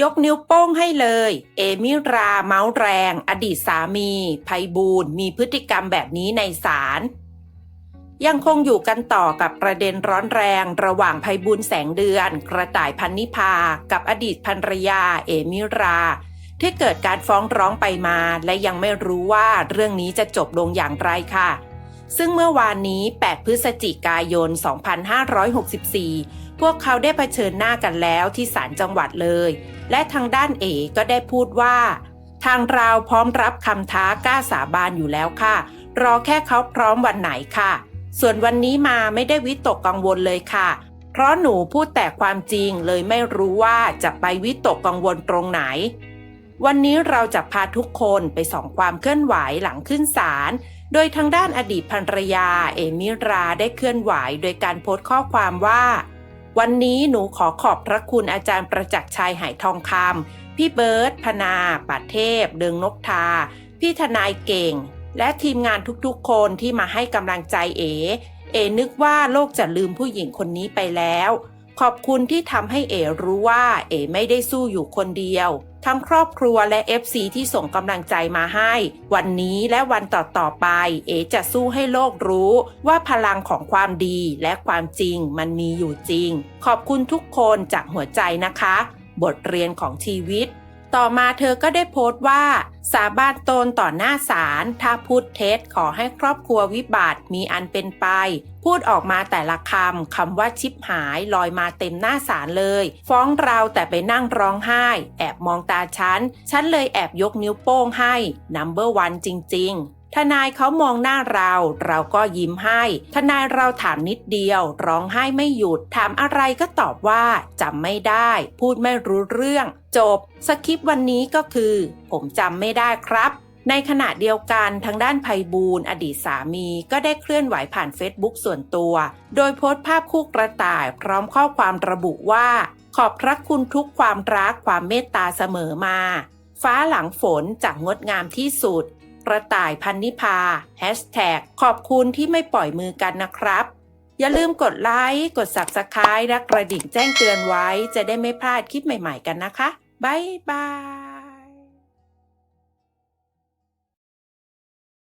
ยกนิ้วโป้งให้เลย เอมิราเมาส์แรง อดีตสามีไพบูลมีพฤติกรรมแบบนี้ในศาลยังคงอยู่กันต่อกับประเด็นร้อนแรงระหว่างไพบูลย์แสงเดือน กระต่ายพันนิพา กับอดีตภรรยา เอมิรา ที่เกิดการฟ้องร้องไปมา และยังไม่รู้ว่าเรื่องนี้จะจบลงอย่างไรค่ะ ซึ่งเมื่อวานนี้ 8 พฤศจิกายน 2564 พวกเขาได้เผชิญหน้ากันแล้วที่ศาลจังหวัดเลย และทางด้านเอก็ได้พูดว่า ทางเราพร้อมรับคำท้ากล้าสาบานอยู่แล้วค่ะ รอแค่เขาพร้อมวันไหนค่ะ ส่วนวันนี้มาไม่ได้วิตกกังวลเลยค่ะ เพราะหนูพูดแต่ความจริงเลยไม่รู้ว่าจะไปวิตกกังวลตรงไหนวันนี้เราจะพาทุกคนไปส่องความเคลื่อนไหวหลังขึ้นศาล โดยทางด้านอดีตภรรยาเอมิราได้เคลื่อนไหวโดยการโพสต์ข้อความว่า วันนี้หนูขอขอบพระคุณอาจารย์ประจักษ์ชัยหายทองคำพี่เบิร์ตพนาปัดเทพ เดืองนกทา พี่ทนายเก่ง และทีมงานทุกๆ คนที่มาให้กำลังใจเอ เอนึกว่าโลกจะลืมผู้หญิงคนนี้ไปแล้ว ขอบคุณที่ทำให้เอรู้ว่า เอไม่ได้สู้อยู่คนเดียว ทั้งครอบครัวและ FC ที่ส่งกำลังใจมาให้ วันนี้และวันต่อๆไป เอจะสู้ให้โลกรู้ว่าพลังของความดีและความจริงมันมีอยู่จริง ขอบคุณทุกคนจากหัวใจนะคะ บทเรียนของชีวิต ต่อมาเธอก็ได้โพสต์ว่า สาบานตนต่อหน้าศาลถ้าพูดเท็จขอให้ครอบครัววิบัติมีอันเป็นไป พูดออกมาแต่ละคำคำว่าชิบหายลอยมาเต็มหน้าศาลเลย ฟ้องเราแต่ไปนั่งร้องไห้ แอบมองตาฉัน ฉันเลยแอบยกนิ้วโป้งให้นัมเบอร์วันจริง ๆ ทนายเขามองหน้าเรา เราก็ยิ้มให้ ทนายเราถามนิดเดียว ร้องไห้ไม่หยุด ถามอะไรก็ตอบว่าจำไม่ได้ พูดไม่รู้เรื่อง จบ สคริปต์วันนี้ก็คือ ผมจำไม่ได้ครับในขณะเดียวกันทางด้านไพบูลอดีตสามีก็ได้เคลื่อนไหวผ่านเฟซบุ๊กส่วนตัว โดยโพสต์ภาพคู่กระต่ายพร้อมข้อความระบุว่า ขอบพระคุณทุกความรักความเมตตาเสมอมา ฟ้าหลังฝนจากงดงามที่สุด กระต่ายพันนิพาแฮชแท็กขอบคุณที่ไม่ปล่อยมือกันนะครับ อย่าลืมกดไลค์ กด Subscribe และกระดิ่งแจ้งเตือนไว้ จะได้ไม่พลาดคลิปใหม่ๆกันนะคะ บ๊ายบาย